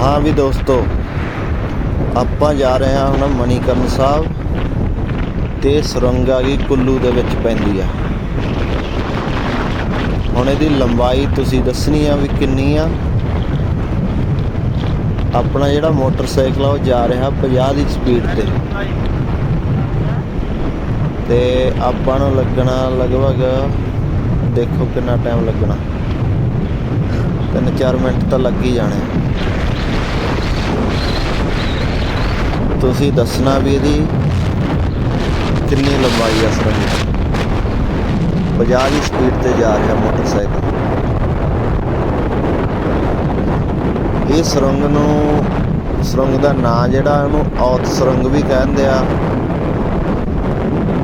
ਹਾਂ ਵੀ ਦੋਸਤੋ, ਆਪਾਂ ਜਾ ਰਹੇ ਹਾਂ ਹੁਣ ਮਣੀਕਰਨ ਸਾਹਿਬ ਤੇ ਸੁਰੰਗ ਆ ਗਈ ਕੁੱਲੂ ਦੇ ਵਿੱਚ ਪੈਂਦੀ ਆ। ਹੁਣ ਇਹਦੀ ਲੰਬਾਈ ਤੁਸੀਂ ਦੱਸਣੀ ਆ ਵੀ ਕਿੰਨੀ ਆ। ਆਪਣਾ ਜਿਹੜਾ ਮੋਟਰਸਾਈਕਲ ਆ ਉਹ ਜਾ ਰਿਹਾ 50 ਦੀ ਸਪੀਡ ਤੇ। ਤੇ ਆਪਾਂ ਨੂੰ ਲੱਗਣਾ ਲਗਭਗ, ਦੇਖੋ ਕਿੰਨਾ ਟਾਈਮ ਲੱਗਣਾ। ਤਿੰਨ ਚਾਰ ਮਿੰਟ ਤਾਂ ਲੱਗ ਹੀ ਜਾਣੇ ਤੁਸੀਂ ਦੱਸਣਾ ਵੀ ਇਹਦੀ ਕਿੰਨੀ ਲੰਬਾਈ ਆ ਸੁਰੰਗ 50 ਦੀ ਸਪੀਡ ਤੇ ਜਾ ਰਿਹਾ ਮੋਟਰਸਾਈਕਲ। ਇਹ ਸੁਰੰਗ ਨੂੰ, ਸੁਰੰਗ ਦਾ ਨਾਂ ਜਿਹੜਾ ਉਹਨੂੰ ਔਤ ਸੁਰੰਗ ਵੀ ਕਹਿੰਦੇ ਆ।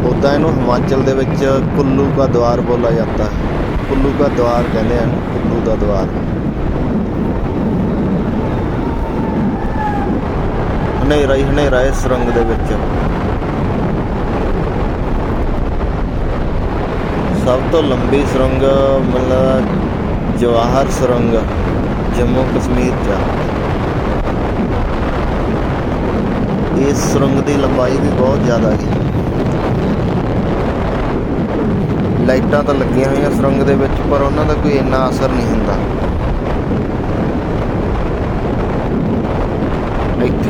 ਉਦਾਂ ਇਹਨੂੰ ਹਿਮਾਚਲ ਦੇ ਵਿੱਚ ਕੁੱਲੂ ਦਾ ਦਵਾਰ ਬੋਲਾ ਜਾਂਦਾ ਹੈ। ਕੁੱਲੂ ਦਾ ਦਵਾਰ ਕਹਿੰਦੇ ਹਨ, ਕੁੱਲੂ ਦਾ ਦਵਾਰ। ਹਨੇਰਾ ਹੀ ਹਨੇਰਾ ਇਸ ਸੁਰੰਗ ਦੇ ਵਿੱਚ। ਸਭ ਤੋਂ ਲੰਬੀ ਸੁਰੰਗ ਮਤਲਬ ਜਵਾਹਰ ਸੁਰੰਗ, ਜੰਮੂ ਕਸ਼ਮੀਰ ਚ ਇਸ ਸੁਰੰਗ ਦੀ ਲੰਬਾਈ ਵੀ ਬਹੁਤ ਜ਼ਿਆਦਾ ਹੈ। ਲਾਈਟਾਂ ਤਾਂ ਲੱਗੀਆਂ ਹੋਈਆਂ ਸੁਰੰਗ ਦੇ ਵਿੱਚ, ਪਰ ਉਹਨਾਂ ਦਾ ਕੋਈ ਇੰਨਾ ਅਸਰ ਨਹੀਂ ਹੁੰਦਾ।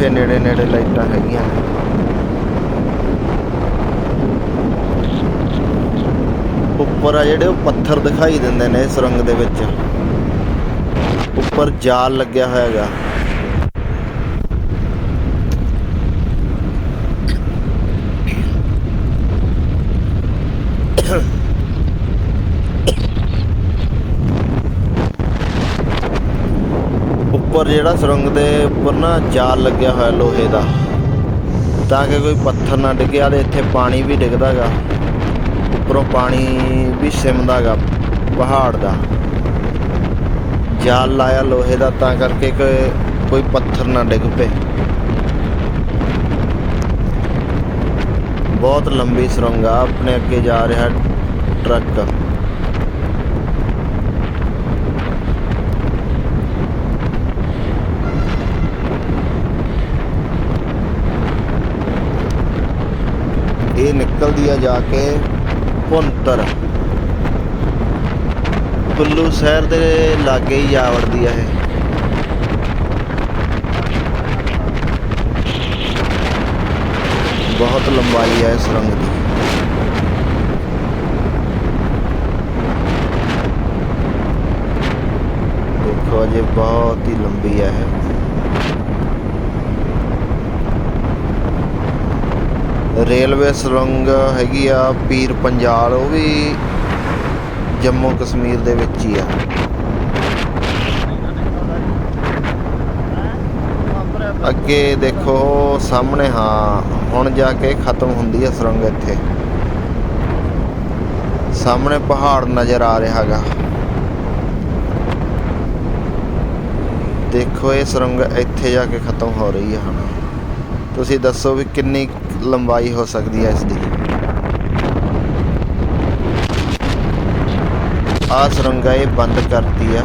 ਇੱਥੇ ਨੇੜੇ ਨੇੜੇ ਲਾਈਟਾਂ ਹੈਗੀਆਂ ਨੇ। ਉੱਪਰ ਆ ਜਿਹੜੇ ਉਹ ਪੱਥਰ ਦਿਖਾਈ ਦਿੰਦੇ ਨੇ ਸੁਰੰਗ ਦੇ ਵਿੱਚ। ਉੱਪਰ ਜਾਲ ਲੱਗਿਆ ਹੋਇਆ ਹੈਗਾ। ਉੱਪਰ ਜਿਹੜਾ ਸੁਰੰਗ ਦੇ ਉੱਪਰ ਨਾ ਜਾਲ ਲੱਗਿਆ ਹੋਇਆ ਲੋਹੇ ਦਾ, ਤਾਂ ਕਿ ਕੋਈ ਪੱਥਰ ਨਾ ਡਿੱਗਿਆ ਤੇ ਇੱਥੇ ਪਾਣੀ ਵੀ ਡਿੱਗਦਾਗਾ, ਉੱਪਰੋਂ ਪਾਣੀ ਵੀ ਸਿਮਦਾਗਾ, ਪਹਾੜ ਦਾ। ਜਾਲ ਲਾਇਆ ਲੋਹੇ ਦਾ, ਤਾਂ ਕਰਕੇ ਕੋਈ ਪੱਥਰ ਨਾ ਡਿੱਗ ਪਏ। ਬਹੁਤ ਲੰਬੀ ਸੁਰੰਗ ਆ, ਆਪਣੇ ਅੱਗੇ ਜਾ ਰਿਹਾ ਟਰੱਕ। ਇਹ ਨਿਕਲਦੀ ਆ ਜਾ ਕੇ ਭੁੰਤਰ ਕੁੱਲੂ ਸ਼ਹਿਰ ਦੇ ਲਾਗੇ ਹੀ ਜਾ ਵੜਦੀ ਆ ਇਹ। ਬਹੁਤ ਲੰਬਾਈ ਹੈ ਇਸ ਸੁਰੰਗ ਦੀ। ਦੇਖੋ ਅਜੇ ਬਹੁਤ ਹੀ ਲੰਬੀ ਹੈ ਰੇਲਵੇ ਸੁਰੰਗ ਹੈਗੀ ਆ, ਪੀਰ ਪੰਜਾਲ, ਉਹ ਵੀ ਜੰਮੂ ਕਸ਼ਮੀਰ ਦੇ ਵਿੱਚ ਹੀ ਆ। ਅੱਗੇ ਦੇਖੋ, ਸਾਹਮਣੇ ਹਾਂ, ਹੁਣ ਜਾ ਕੇ ਖਤਮ ਹੁੰਦੀ ਹੈ ਸੁਰੰਗ ਇੱਥੇ। ਸਾਹਮਣੇ ਪਹਾੜ ਨਜ਼ਰ ਆ ਰਿਹਾ ਹੈਗਾ। ਦੇਖੋ, ਇਹ ਸੁਰੰਗ ਇੱਥੇ ਜਾ ਕੇ ਖਤਮ ਹੋ ਰਹੀ ਹੈ ਹੁਣ। ਤੁਸੀਂ ਦੱਸੋ ਵੀ ਕਿੰਨੀ ਲੰਬਾਈ ਹੋ ਸਕਦੀ ਹੈ ਇਸ ਦੀ। ਆਹ ਸੁਰੰਗ ਇਹ ਬੰਦ ਕਰਤੀ ਆ।